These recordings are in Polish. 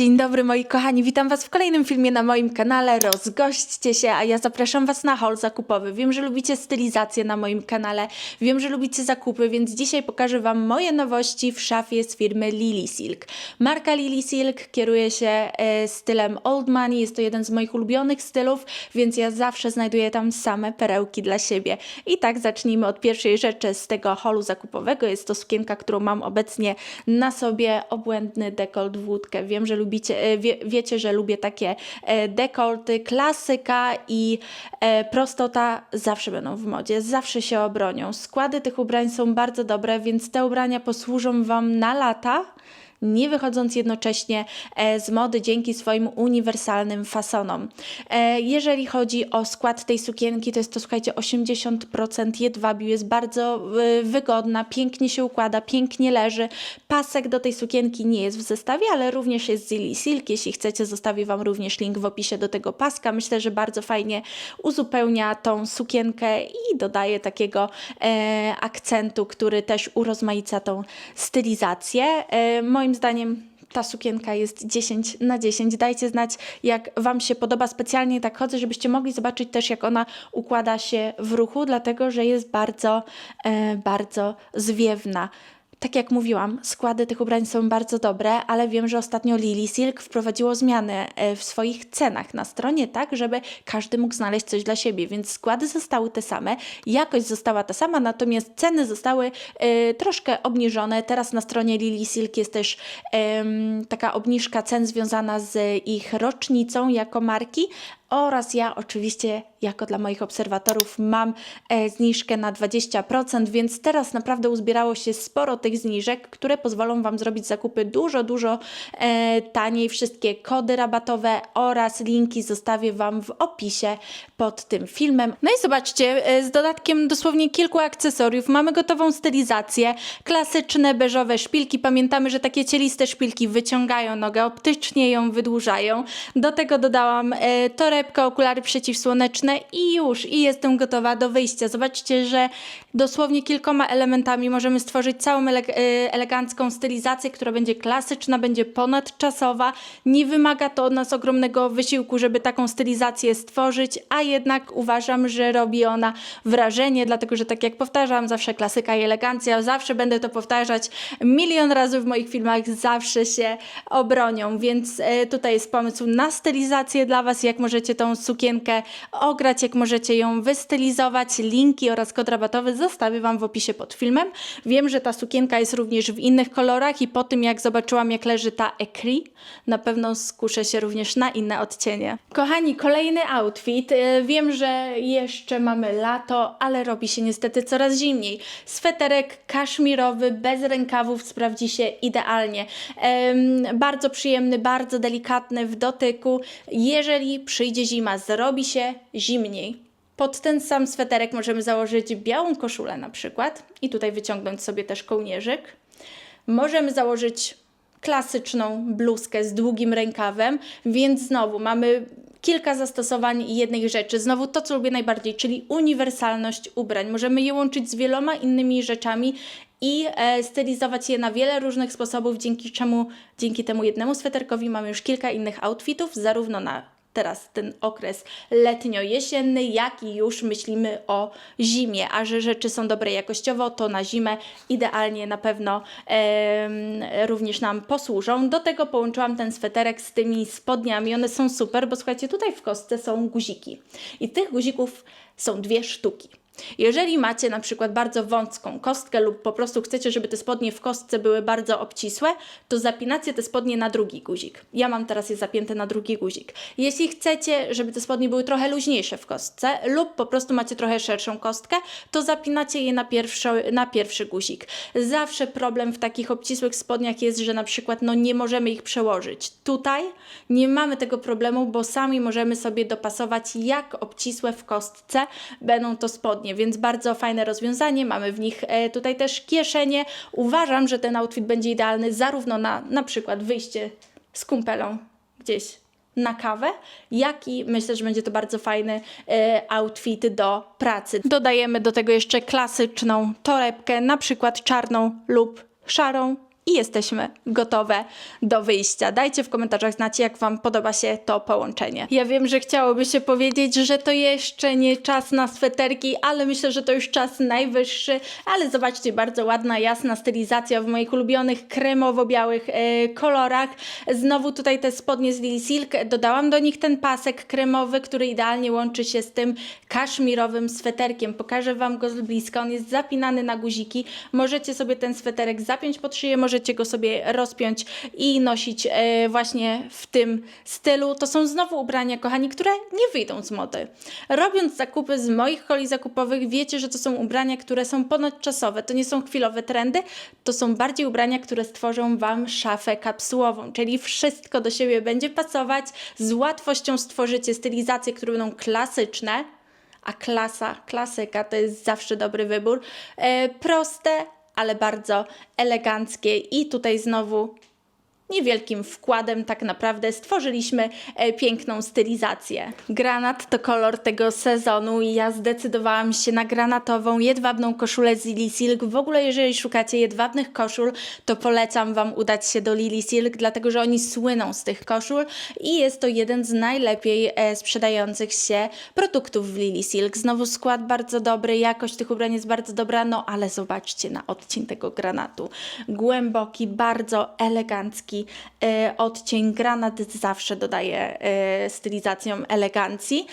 Dzień dobry moi kochani, witam was w kolejnym filmie na moim kanale, rozgośćcie się, a ja zapraszam was na haul zakupowy. Wiem, że lubicie stylizację na moim kanale, wiem, że lubicie zakupy, więc dzisiaj pokażę wam moje nowości w szafie z firmy Lily Silk. Marka Lily Silk kieruje się e, stylem old money, jest to jeden z moich ulubionych stylów, więc ja zawsze znajduję tam same perełki dla siebie. I tak zacznijmy od pierwszej rzeczy z tego haulu zakupowego, jest to sukienka, którą mam obecnie na sobie, obłędny dekolt w łódkę. Wiem, że lubicie, e, wie, wiecie, że lubię takie e, dekolty, klasyka i e, prostota zawsze będą w modzie, zawsze się obronią. Składy tych ubrań są bardzo dobre, więc te ubrania posłużą Wam na lata nie wychodząc jednocześnie e, z mody dzięki swoim uniwersalnym fasonom. E, Jeżeli chodzi o skład tej sukienki, to jest to słuchajcie 80% jedwabiu, jest bardzo e, wygodna, pięknie się układa, pięknie leży. Pasek do tej sukienki nie jest w zestawie, ale również jest z Lily Silk. Jeśli chcecie, zostawię Wam również link w opisie do tego paska. Myślę, że bardzo fajnie uzupełnia tą sukienkę i dodaje takiego e, akcentu, który też urozmaica tą stylizację. E, moim zdaniem ta sukienka jest 10 na 10. Dajcie znać, jak Wam się podoba. Specjalnie tak chodzę, żebyście mogli zobaczyć też, jak ona układa się w ruchu, dlatego że jest bardzo, e, bardzo zwiewna. Tak jak mówiłam, składy tych ubrań są bardzo dobre, ale wiem, że ostatnio Lily Silk wprowadziło zmiany e, w swoich cenach na stronie, tak, żeby każdy mógł znaleźć coś dla siebie, więc składy zostały te same, jakość została ta sama, natomiast ceny zostały e, troszkę obniżone. Teraz na stronie Lily Silk jest też em, taka obniżka cen związana z ich rocznicą jako marki, oraz ja oczywiście jako dla moich obserwatorów mam e, zniżkę na 20%, więc teraz naprawdę uzbierało się sporo tych zniżek, które pozwolą Wam zrobić zakupy dużo, dużo e, taniej. Wszystkie kody rabatowe oraz linki zostawię Wam w opisie pod tym filmem. No i zobaczcie, e, z dodatkiem dosłownie kilku akcesoriów mamy gotową stylizację, klasyczne beżowe szpilki. Pamiętamy, że takie cieliste szpilki wyciągają nogę, optycznie ją wydłużają. Do tego dodałam e, torebkę, okulary przeciwsłoneczne i już, i jestem gotowa do wyjścia. Zobaczcie, że dosłownie kilkoma elementami możemy stworzyć całą ele e, elegancką stylizację, która będzie klasyczna, będzie ponadczasowa. Nie wymaga to od nas ogromnego wysiłku, żeby taką stylizację stworzyć, a jednak uważam, że robi ona wrażenie, dlatego że tak jak powtarzam, zawsze klasyka i elegancja, zawsze będę to powtarzać milion razy w moich filmach, zawsze się obronią, więc e, tutaj jest pomysł na stylizację dla Was, jak możecie tą sukienkę ograć, jak możecie ją wystylizować. Linki oraz kod rabatowy zostawię Wam w opisie pod filmem. Wiem, że ta sukienka jest również w innych kolorach i po tym jak zobaczyłam jak leży ta Ecri, na pewno skuszę się również na inne odcienie. Kochani, kolejny outfit. E, Wiem, że jeszcze mamy lato, ale robi się niestety coraz zimniej. Sweterek kaszmirowy, bez rękawów sprawdzi się idealnie. Bardzo przyjemny, bardzo delikatny w dotyku. Jeżeli przyjdzie zima, zrobi się zimniej. Pod ten sam sweterek możemy założyć białą koszulę na przykład i tutaj wyciągnąć sobie też kołnierzyk. Możemy założyć klasyczną bluzkę z długim rękawem, więc znowu mamy kilka zastosowań jednej rzeczy. Znowu to, co lubię najbardziej, czyli uniwersalność ubrań. Możemy je łączyć z wieloma innymi rzeczami i e, stylizować je na wiele różnych sposobów, dzięki czemu dzięki temu jednemu sweterkowi mamy już kilka innych outfitów, zarówno na teraz ten okres letnio-jesienny, jak i już myślimy o zimie, a że rzeczy są dobre jakościowo, to na zimę idealnie na pewno em, również nam posłużą. Do tego połączyłam ten sweterek z tymi spodniami, one są super, bo słuchajcie, tutaj w kostce są guziki i tych guzików są dwie sztuki. Jeżeli macie na przykład bardzo wąską kostkę lub po prostu chcecie, żeby te spodnie w kostce były bardzo obcisłe, to zapinacie te spodnie na drugi guzik. Ja mam teraz je zapięte na drugi guzik. Jeśli chcecie, żeby te spodnie były trochę luźniejsze w kostce lub po prostu macie trochę szerszą kostkę, to zapinacie je na pierwszy, na pierwszy guzik. Zawsze problem w takich obcisłych spodniach jest, że na przykład no, nie możemy ich przełożyć. Tutaj nie mamy tego problemu, bo sami możemy sobie dopasować, jak obcisłe w kostce będą to spodnie, więc bardzo fajne rozwiązanie. Mamy w nich e, tutaj też kieszenie. Uważam, że ten outfit będzie idealny zarówno na na przykład wyjście z kumpelą gdzieś na kawę, jak i myślę, że będzie to bardzo fajny e, outfit do pracy. Dodajemy do tego jeszcze klasyczną torebkę, na przykład czarną lub szarą i jesteśmy gotowe do wyjścia. Dajcie w komentarzach znać, jak Wam podoba się to połączenie. Ja wiem, że chciałoby się powiedzieć, że to jeszcze nie czas na sweterki, ale myślę, że to już czas najwyższy. Ale zobaczcie, bardzo ładna, jasna stylizacja w moich ulubionych kremowo-białych e, kolorach. Znowu tutaj te spodnie z Lily Silk. Dodałam do nich ten pasek kremowy, który idealnie łączy się z tym kaszmirowym sweterkiem. Pokażę Wam go z bliska. On jest zapinany na guziki. Możecie sobie ten sweterek zapiąć pod szyję, możecie go sobie rozpiąć i nosić e, właśnie w tym stylu. To są znowu ubrania, kochani, które nie wyjdą z mody. Robiąc zakupy z moich holi zakupowych, wiecie, że to są ubrania, które są ponadczasowe. To nie są chwilowe trendy, to są bardziej ubrania, które stworzą Wam szafę kapsułową, czyli wszystko do siebie będzie pasować. Z łatwością stworzycie stylizacje, które będą klasyczne, a klasa, klasyka to jest zawsze dobry wybór. E, proste, ale bardzo eleganckie. I tutaj znowu niewielkim wkładem tak naprawdę stworzyliśmy e, piękną stylizację. Granat to kolor tego sezonu i ja zdecydowałam się na granatową, jedwabną koszulę z Lily Silk. W ogóle jeżeli szukacie jedwabnych koszul, to polecam Wam udać się do Lily Silk, dlatego że oni słyną z tych koszul i jest to jeden z najlepiej e, sprzedających się produktów w Lily Silk. Znowu skład bardzo dobry, jakość tych ubrań jest bardzo dobra, no ale zobaczcie na odcień tego granatu. Głęboki, bardzo elegancki e, odcień. Granat zawsze dodaje e, stylizacją elegancji.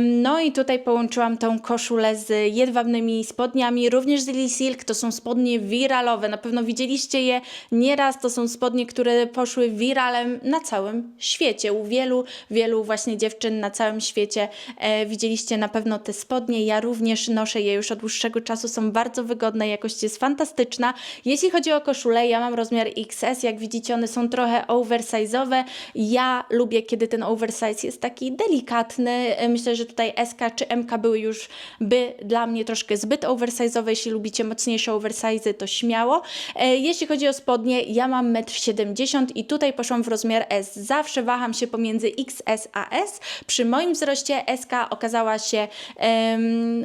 No i tutaj połączyłam tą koszulę z jedwabnymi spodniami, również z Lily Silk. To są spodnie wiralowe. Na pewno widzieliście je nieraz. To są spodnie, które poszły wiralem na całym świecie. U wielu, wielu właśnie dziewczyn na całym świecie e, widzieliście na pewno te spodnie. Ja również noszę je już od dłuższego czasu. Są bardzo wygodne, jakość jest fantastyczna. Jeśli chodzi o koszulę, ja mam rozmiar XS. Jak widzicie, one są trochę oversize'owe. Ja lubię, kiedy ten oversize jest taki delikatny. E, Myślę, że tutaj SK czy MK były już by dla mnie troszkę zbyt oversize'owe. Jeśli lubicie mocniejsze oversize'y, to śmiało. E, Jeśli chodzi o spodnie, ja mam 1,70 m i tutaj poszłam w rozmiar S. Zawsze waham się pomiędzy XS a S. Przy moim wzroście SK okazała się em,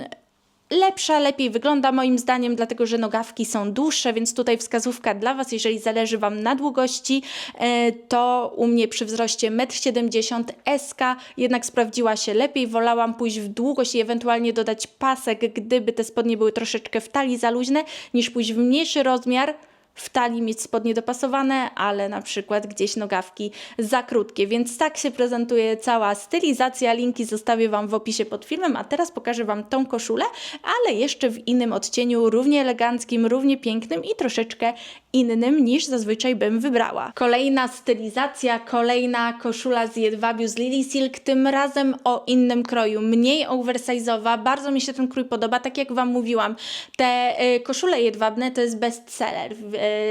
lepsza, lepiej wygląda moim zdaniem, dlatego że nogawki są dłuższe, więc tutaj wskazówka dla Was, jeżeli zależy Wam na długości, e, to u mnie przy wzroście 1,70 m SK jednak sprawdziła się lepiej, wolałam pójść w długość i ewentualnie dodać pasek, gdyby te spodnie były troszeczkę w talii za luźne, niż pójść w mniejszy rozmiar, w talii mieć spodnie dopasowane, ale na przykład gdzieś nogawki za krótkie. Więc tak się prezentuje cała stylizacja. Linki zostawię Wam w opisie pod filmem, a teraz pokażę Wam tą koszulę, ale jeszcze w innym odcieniu, równie eleganckim, równie pięknym i troszeczkę innym niż zazwyczaj bym wybrała. Kolejna stylizacja, kolejna koszula z jedwabiu z Lily Silk, tym razem o innym kroju, mniej oversize'owa. Bardzo mi się ten krój podoba, tak jak Wam mówiłam. Te y, koszule jedwabne to jest bestseller y,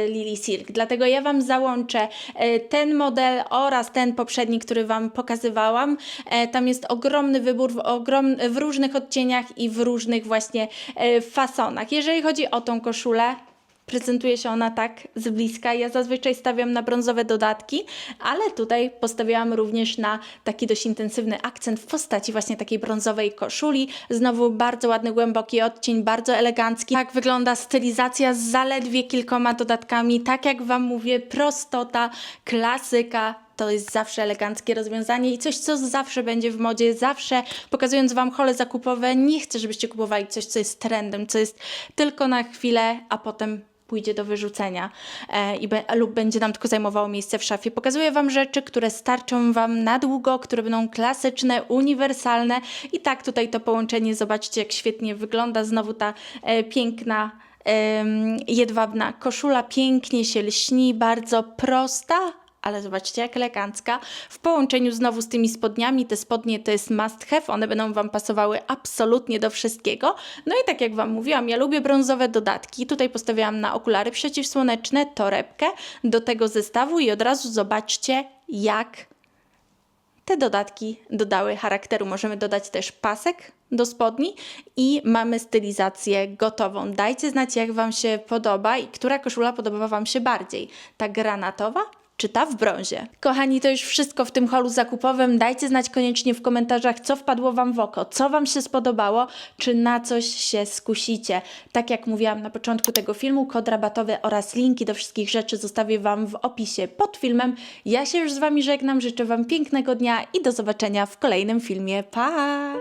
Lily Silk, dlatego ja Wam załączę y, ten model oraz ten poprzedni, który Wam pokazywałam. E, tam jest ogromny wybór w, ogrom, w różnych odcieniach i w różnych właśnie e, fasonach. Jeżeli chodzi o tą koszulę, Prezentuje się ona tak z bliska. Ja zazwyczaj stawiam na brązowe dodatki, ale tutaj postawiłam również na taki dość intensywny akcent w postaci właśnie takiej brązowej koszuli. Znowu bardzo ładny, głęboki odcień, bardzo elegancki. Tak wygląda stylizacja z zaledwie kilkoma dodatkami. Tak jak Wam mówię, prostota, klasyka, to jest zawsze eleganckie rozwiązanie i coś, co zawsze będzie w modzie, zawsze pokazując Wam hole zakupowe, nie chcę, żebyście kupowali coś, co jest trendem, co jest tylko na chwilę, a potem pójdzie do wyrzucenia e, i be, lub będzie nam tylko zajmowało miejsce w szafie. Pokazuję Wam rzeczy, które starczą Wam na długo, które będą klasyczne, uniwersalne. I tak tutaj to połączenie, zobaczcie jak świetnie wygląda, znowu ta e, piękna jedwabna koszula, pięknie się lśni, bardzo prosta, ale zobaczcie jak elegancka. W połączeniu znowu z tymi spodniami, te spodnie to jest must have, one będą Wam pasowały absolutnie do wszystkiego. No i tak jak Wam mówiłam, ja lubię brązowe dodatki. Tutaj postawiłam na okulary przeciwsłoneczne, torebkę do tego zestawu i od razu zobaczcie jak te dodatki dodały charakteru. Możemy dodać też pasek do spodni i mamy stylizację gotową. Dajcie znać, jak Wam się podoba i która koszula podoba Wam się bardziej. Ta granatowa czy ta w brązie. Kochani, to już wszystko w tym holu zakupowym. Dajcie znać koniecznie w komentarzach, co wpadło Wam w oko, co Wam się spodobało, czy na coś się skusicie. Tak jak mówiłam na początku tego filmu, kod rabatowy oraz linki do wszystkich rzeczy zostawię Wam w opisie pod filmem. Ja się już z Wami żegnam, życzę Wam pięknego dnia i do zobaczenia w kolejnym filmie. Pa!